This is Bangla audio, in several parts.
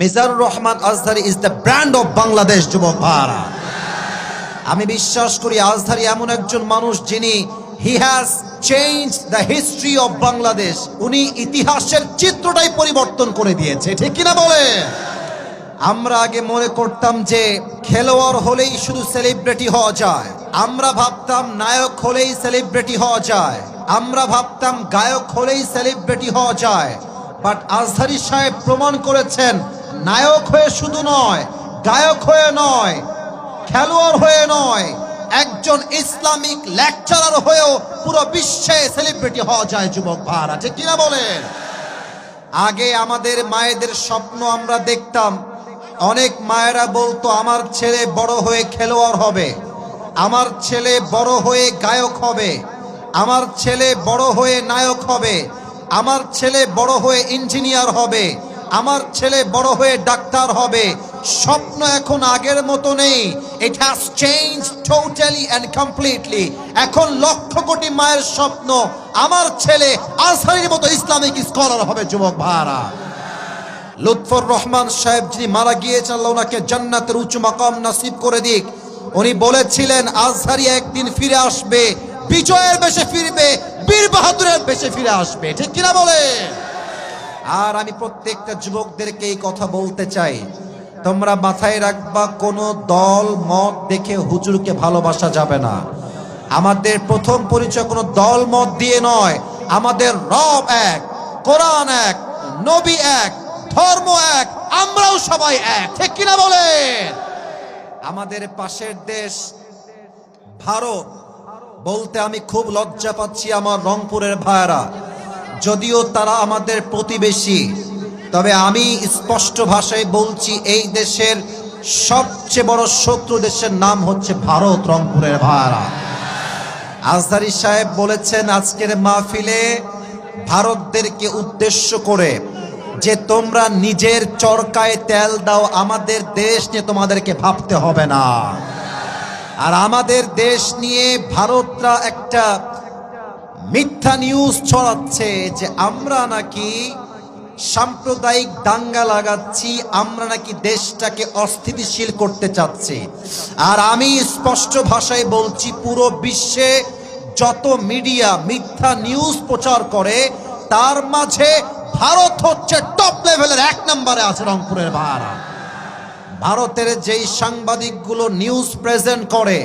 Mizanur Rahman Azhari is the brand of Bangladesh যুবক ভাড়া আমি বিশ্বাস করি আজহারি এমন একজন মানুষ যিনি he has change the history of Bangladesh উনি ইতিহাসের চিত্রটাই পরিবর্তন করে দিয়েছে। ঠিক কিনা বলে? আমরা আগে মনে করতাম যে খেলোয়াড় হলেই শুধু সেলিব্রিটি হওয়া যায়। আমরা ভাবতাম নায়ক হলেই সেলিব্রিটি হওয়া যায়। আমরা ভাবতাম গায়ক হলেই সেলিব্রিটি হওয়া যায়। বাট আজহারি সাহেব প্রমাণ করেছেন নায়ক হয়ে শুধু নয়, গায়ক হয়ে নয়, খেলোয়াড় হয়ে নয়, একজন ইসলামিক লেকচারার হয়েও পুরো বিশ্বে সেলিব্রিটি হওয়া যায়, যুবক ভাড়া ঠিক কিনা বলেন? আগে আমাদের মায়েদের স্বপ্ন আমরা দেখতাম, অনেক মায়েরা বলতো, আমার ছেলে বড় হয়ে খেলোয়াড় হবে, আমার ছেলে বড় হয়ে গায়ক হবে, আমার ছেলে বড় হয়ে নায়ক হবে, আমার ছেলে বড় হয়ে ইঞ্জিনিয়ার হবে আমার ছেলে বড় হয়ে ডাক্তার হবে। স্বপ্ন এখন আগের মতো নেই। It has change totally and completely এখন লক্ষ কোটি মায়ের স্বপ্ন। আমার ছেলে আজহারির মতো ইসলামিক স্কলার হবে, যুবক ভাড়া লুৎফর রহমান সাহেব যিনি মারা গিয়েছেন, আল্লাহ ওনাকে জান্নাতের উচ্চ মাকাম নাসিব করে দিক। উনি বলেছিলেন, আজহারি একদিন ফিরে আসবে, বিজয়ের বেশে ফিরবে, বীর বাহাদুরের বেশে ফিরে আসবে। ঠিক কিনা বলে আর আমি প্রত্যেকটা যুবকদেরকে এই কথা বলতে চাই, তোমরা মাথায় রাখবা, কোনো দল, মত দেখে হুজুরকে ভালোবাসা যাবে না। আমাদের প্রথম পরিচয় কোনো দল, মত দিয়ে নয়, আমাদের রব এক, কোরআন এক, নবী এক, ধর্ম এক, আমরাও সবাই এক, ঠিক কিনা বলে আমাদের পাশের দেশ ভারত, বলতে আমি খুব লজ্জা পাচ্ছি আমার রংপুরের ভাইয়েরা। যদিও তারা আমাদের প্রতিবেশী, তবে আমি স্পষ্ট ভাষায় বলছি এই দেশের সবচেয়ে বড় শত্রু দেশের নাম হচ্ছে ভারত, রংপুরের ভাড়া। আজদারি সাহেব বলেছেন, আজকের মাহফিলে ভারতদেরকে উদ্দেশ্য করে যে তোমরা নিজের চরকায় তেল দাও, আমাদের দেশ নিয়ে তোমাদেরকে ভাবতে হবে না। আর আমাদের দেশ নিয়ে ভারতরা একটা মিথ্যা নিউজ ছড়াচ্ছে যে আমরা নাকি সাম্প্রদায়িক দাঙ্গা লাগাচ্ছি, আমরা নাকি দেশটাকে অস্থিতিশীল করতে চাচ্ছি। আর আমি স্পষ্ট ভাষায় বলছি, পুরো বিশ্বে যত মিডিয়া মিথ্যা নিউজ প্রচার করে, তার মাঝে ভারত হচ্ছে টপ লেভেলের এক নম্বরে আছে রংপুরের ভাড়া। ভারতের যেই সাংবাদিকগুলো নিউজ প্রেজেন্ট করে,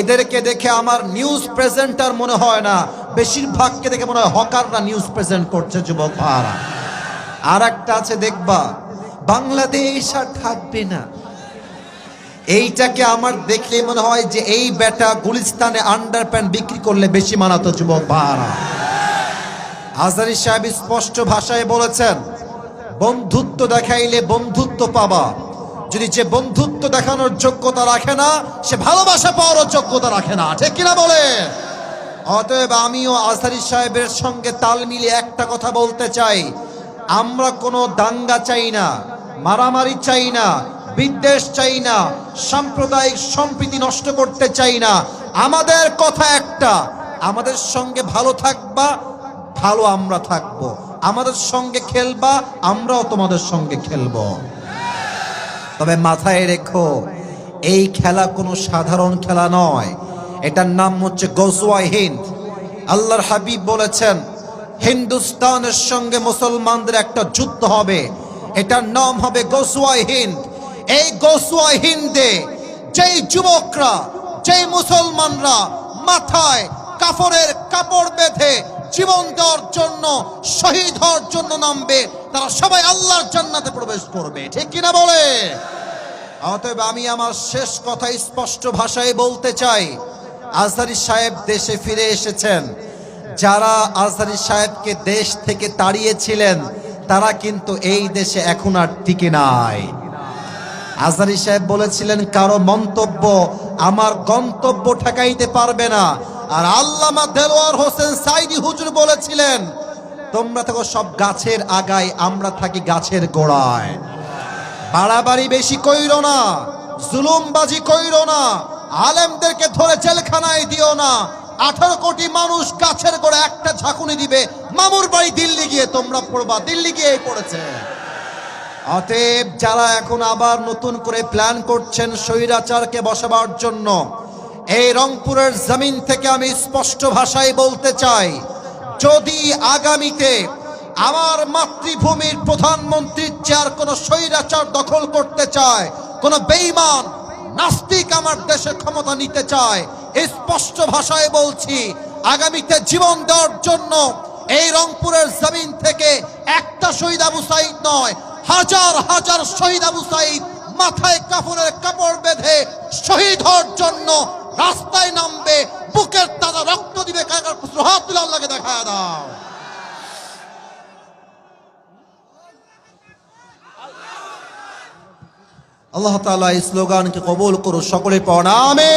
এদেরকে দেখে আমার নিউজ প্রেজেন্টার মনে হয় না বেশিরভাগকে দেখে মনে হয় হকাররা নিউজ প্রেজেন্ট করছে, যুবক ভাড়া আর একটা আছে, দেখবা, বাংলাদেশ আর থাকবে না। এইটাকে আমার দেখলে মনে হয় যে এই বেটা গুলিস্তানে আন্ডার প্যান্ট বিক্রি করলে বেশি মানাতো, যুবক ভাড়া আজারি সাহেব স্পষ্ট ভাষায় বলেছেন, বন্ধুত্ব দেখাইলে বন্ধুত্ব পাবা। যদি যে বন্ধুত্ব দেখানোর যোগ্যতা রাখে না, সে ভালোবাসা পাওয়ারও যোগ্যতা রাখে না। ঠিক কিনা বলে? অতএব আমিও আজহারি সাহেবের সঙ্গে তাল মিলিয়ে একটা কথা বলতে চাই। আমরা কোনো দাঙ্গা চাই না, মারামারি চাই না, বিদ্বেষ চাই না, সাম্প্রদায়িক সম্প্রীতি নষ্ট করতে চাই না। আমাদের কথা একটা, আমাদের সঙ্গে ভালো থাকবা, ভালো আমরা থাকব। আমাদের সঙ্গে খেলবা, আমরাও তোমাদের সঙ্গে খেলব। তবে মাথায় রেখো, এই খেলা কোনো সাধারণ খেলা নয়। এটার নাম হচ্ছে গজওয়াই হিন্দ। আল্লাহর হাবিব বলেছেন, হিন্দুস্তানের সঙ্গে মুসলমানদের একটা যুদ্ধ হবে। এটার নাম হবে গজওয়াই হিন্দ। এই গজওয়াই হিন্দে যেই যুবকরা, যেই মুসলমানরা মাথায় কাপড়ের কাপড় বেঁধে জীবন দেওয়ার জন্য, শহীদ হওয়ার জন্য নামবে, তারা সবাই আল্লাহর জান্নাতে প্রবেশ করবে। ঠিক কিনা বলে? অতএব আমি আমার শেষ কথা স্পষ্ট ভাষায় বলতে চাই আজহারি সাহেব দেশে ফিরে এসেছেন। যারা আজহারি সাহেবকে দেশ থেকে তাড়িয়েছিলেন, তারা কিন্তু এই দেশে এখন আর টিকে নাই। আজহারি সাহেব বলেছিলেন, কারও মন্তব্য আমার গন্তব্য ঠেকাইতে পারবে না। আর আল্লামা দেলোয়ার হোসেন সাইদি হুজুর বলেছিলেন, তোমরা থাকো সব গাছের আগায়, আমরা থাকি গাছের গোড়ায়। বাড়াবাড়ি বেশি কইর না, জুলুমবাজি কইর না আলেমদেরকে ধরে জেলখানায় দিও না। আঠারো কোটি মানুষ কাছের করে একটা ঝাঁকুনি দিবে। মামুর বাড়ি দিল্লি গিয়ে তোমরা পড়বা। দিল্লি গিয়ে পড়েছে। অতএব যারা এখন আবার নতুন করে প্ল্যান করছেন স্বৈরাচারকে বসাবার জন্য, এই রংপুরের জমিন থেকে আমি স্পষ্ট ভাষায় বলতে চাই, যদি আগামীতে আমার মাতৃভূমির প্রধানমন্ত্রীর চেয়ার কোন স্বৈরাচার দখল করতে চায়, কোন বেইমান নাস্তিক আমার দেশে ক্ষমতা নিতে চায়। স্পষ্ট ভাষায় বলছি, আগামীতে জীবন দেওয়ার জন্য এই রংপুরের জমিন থেকে একটা শহীদ আবু সাইদ নয়, হাজার হাজার শহীদ আবু সাইদ মাথায় কাপড়ের কাপড় বেঁধে শহীদ হওয়ার জন্য রাস্তায় নামবে, বুকের তাজা রক্ত দিবে। কাকার হাত তুলে আল্লাহকে দেখা দাও। আল্লাহ তালা এই স্লোগানকে কবুল করুন সকলে পড়ামে